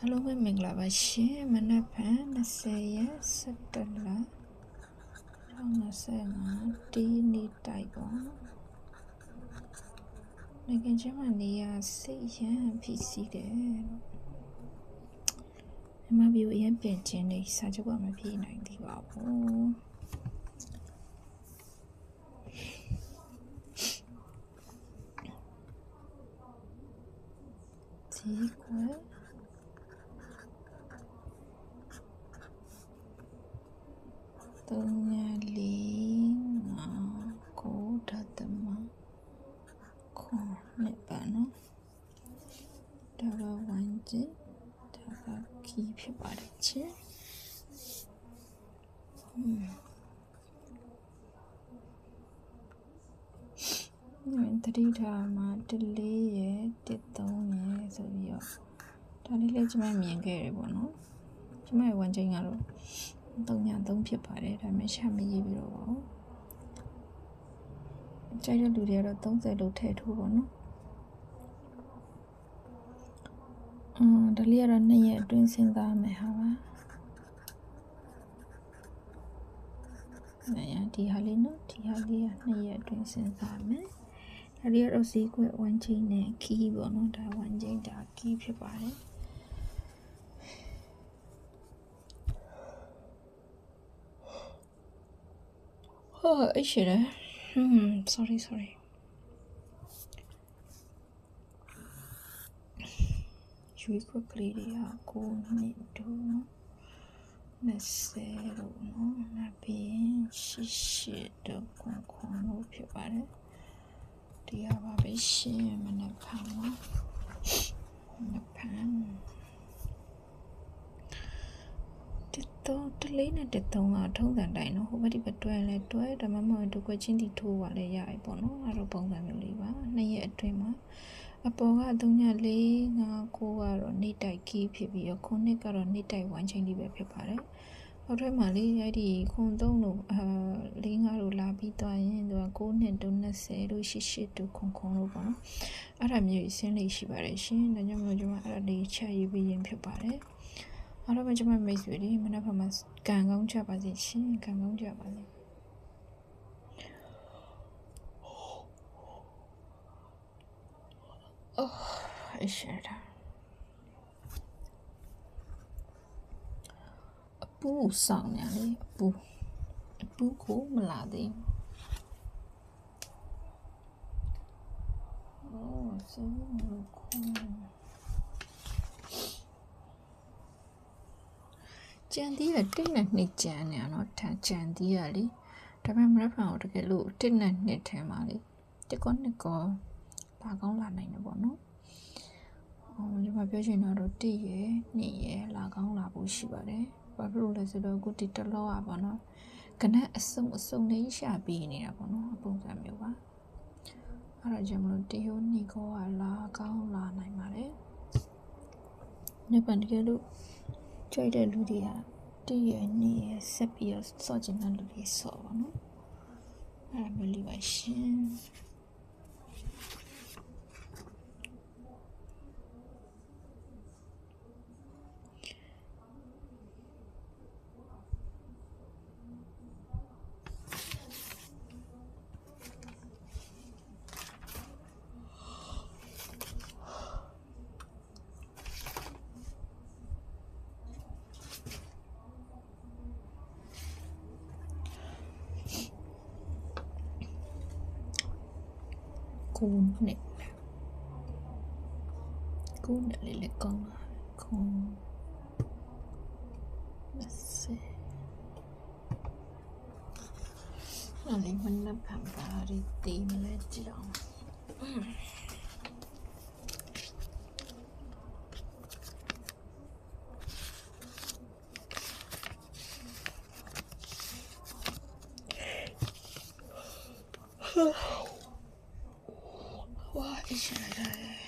အားလုံးပဲမင်္ဂလာပါရှင်မနက်ဖြန်20ရက်17လ2025ဒီနေ့တိုက်ပါနိုင်ငံချင်းမနေရစိတ်ရမ်းဖြစ်စီတယ်လို့အမဘီကိုအရင်ပြင်ချင်းနေစာချုပ်ကမပြေးနိုင်သေးပါဘူးဒီကွယ်သုံးညလေးငါကိုဓာတမခွန်နဲ့ပါနော်ဒါကဝမ်းကျင်ဒါကခီး ဖြစ်ပါတယ်ချစ်ဟွန်းတတိထားမှာတလေးရယ်တစ်သုံးရယ်ဆိုပြီးတော့ဒါလေးလည်းကျွန်မမြင်ခဲ့ရပေါ့နော်ကျွန်မရဲ့ဝမ်းကျင်ကတော့ 3ည3ဖြစ်ပါတယ်ဒါပေမဲ့ရှာမရေးပြီးတော့ပါဘူးကြိုက်တဲ့လူတွေကတော့30လို့ထည့်ထိုးပါနော်အင်းဒါလေးကတော့2ရက်အတွင်းစဉ်းစားမယ်ဟာပါနေရဒီဟာလေးနော်ဒီဟာလေးက2ရက်အတွင်းစဉ်းစားမယ်ဒါလေးကတော့ဈေးကွက်1ချိန်နဲ့ခီးပေါ့နော်ဒါ1ချိန်ဒါခီးဖြစ်ပါတယ် ဟာအရှိရဟွန်း sorry sorry ရွေးခွက်ကလေးတွေကကိုနှစ်တို့နော်20လို့နော်နောက်ပြီးရှစ်ရှစ်တော့ခွန်ခွန်လို့ဖြစ်ပါတယ်ဒီဟာပါပဲရှင်မနက်ဖြန်နော်မနက်ဖြန် တစ်တော့တလေးနဲ့တစ်သုံးကထုံးစံတိုင်းနော်ဟိုဘက်ဒီဘက်တွဲလဲတွဲဒါမှမဟုတ်ဒုကွက်ချင်းတီထိုးပါလဲရပြီပေါ့နော်အဲ့တော့ပုံစံမျိုးလေးပါနှစ်ရက်အတွင်းမှာအပေါ်က3ည4 5 9ကတော့နေတိုက်ကြီးဖြစ်ပြီးတော့ခုနှစ်ကတော့နေတိုက်1ချင်းလေးပဲဖြစ်ပါတယ်။ဟောက်ထဲမှာလေအဲ့ဒီခွန်3လို့အာ4 5လို့လာပြီးသွားရင်သူက9နှစ်တုံး20လို့8 8တုခွန်ခွန်လို့ပေါ့နော်။အဲ့ဒါမျိုးကြီးဆင်းလေးရှိပါတယ်ရှင်။ဒါကြောင့်မို့ကျွန်မအဲ့ဒါလေးချက်ယူပြီးရင်ဖြစ်ပါတယ်။ အားလုံးပဲကျွန်မမိတ်ဆွေတွေမနက်ဖြန်မှာကံကောင်းကြပါစေရှင်။ကံကောင်းကြပါစေ။အရှက်တာအပူဆောင်နေလေအပူအပူကိုမလာသေးဘူးအော်စေမ လို့ခုကြံတီးရတစ်နဲ့နှစ်ကြံနေရနော်ထန်ကြံတီးရလေဒါပေမဲ့မရဖန်ကိုတကယ်လို့တစ်နဲ့နှစ်ထဲမှာလေတစ်ကောနှစ်ကောလာကောင်းလာနိုင်တယ်ပေါ့နော်ဟိုဒီမှာပြောချင်တာတော့တစ်ရယ်နှစ်ရယ်လာကောင်းလာဖို့ရှိပါတယ်။ဘာဖြစ်လို့လဲဆိုတော့အခုဒီတလောอ่ะပေါ့နော်။ကနက်အစုံအစုံလေးရှာပေးနေတာပေါ့နော်အပုံစံမျိုးပါ။အဲ့ဒါကြောင့်မလို့တရိုးနှစ်ကောကလာကောင်းလာနိုင်ပါတယ်။ညပန်တကယ်လို့ ကြိုက်တဲ့လူတွေကတစ်ရယ်နှစ်ရယ်ဆက်ပြီးတော့စော့ချင်တဲ့လူတွေစော့ပါနော်။အဲ့ဒါမျိုးလေးပါရှင်။ ကိုနဲ့ကိုနဲ့လေးလည်းကောင်းလာခုံမစေအဲ့ဒီမနက်ဖ န်ပါရီတီ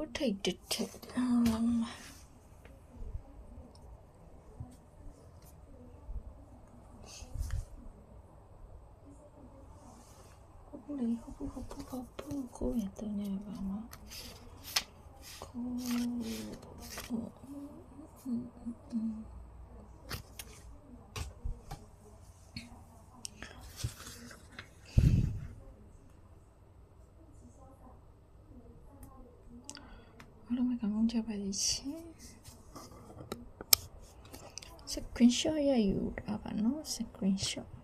ဘာကိုထိတ်တစ်ထက်အမ်ဟုတ်လေဟုတ်ဟုတ်ဟုတ်ဟုတ်ဟုတ်ကို ရတဲ့နေပါမကိုအားလုံးကကောင်းကြပါလိမ့်ရှင် screenshot ရယူတာပါနော် screenshot